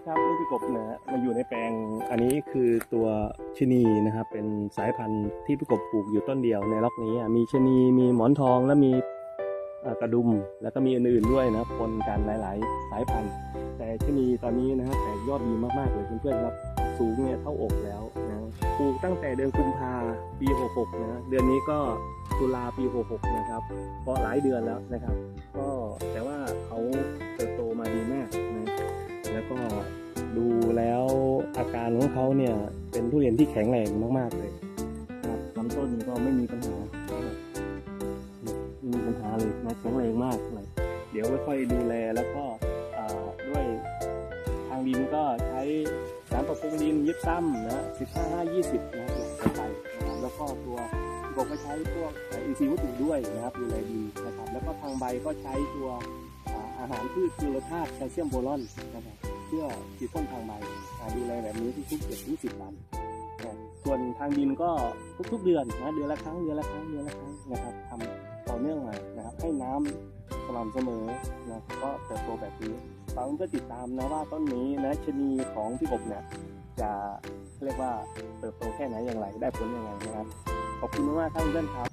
นๆครับนี่พี่กบนะฮะมาอยู่ในแปลงอันนี้คือตัวชะนีนะครับ เป็นสายพันธุ์ที่พี่กบปลูกอยู่ต้นเดียวในล็อกนี้อะมีชะนีมีหมอนทองและมีอ่อกระดุมแล้วก็มีอื่นๆด้วยนะปนกันหลาย ๆ สายพันธุ์ แต่ชะนีตอนนี้นะฮะแตกยอดดีมากๆเลยเพื่อนๆครับสูงเนี่ยเท่าอกแล้วนะปลูกตั้งแต่เดือนกุมภาปี 66นะเดือนนี้ก็ตุลาปี 66 นะครับก็หลายเดือนแล้วนะครับ ก็าการของเขาเนี่ยเป็นทุเรียนที่แข็งแรงมากๆเลยนะครับลำต้นก็ไม่มีปัญหานะครับไม่มีปัญหาเลยนะแข็งแรงมากเลยเดี๋ยวค่อยๆดูแลแล้วก็อ่าด้วยทางดินก็ใช้สารปรับปรุงดินยิบซ้ำนะ15 5 20นะครับลงไปนะครับแล้วก็ตัวผมก็ใช้พวกอินทรีย์วัตถุด้วยนะครับดูแลดีนะครับแล้วก็ทางใบก็ใช้ตัวอ่าอาหารพืชจุลธาตุแคลเซียมโบรอนนะครับ เพื่อฉีดพ่นทางใบอ่ดูแลแบบนี้ทุกๆเจ็ดถึงสิบวันส่วนทางดินก็ทุกๆเดือนนะเดือนละครั้งเดือนละครั้งเดือนละครั้งนะครับทำต่อเนื่องมานะครับ ให้น้ำสม่ำเสมอนะก็เติบโตแบบนี้ฟังก็ติดตามนะว่าต้นนี้นะชนีของพี่กบเนี่ยจะเรียกว่าเติบโตแค่ไหนอย่างไรได้ผลยังไงนะครับ ขอบคุณมากๆครับเพื่อนๆครับ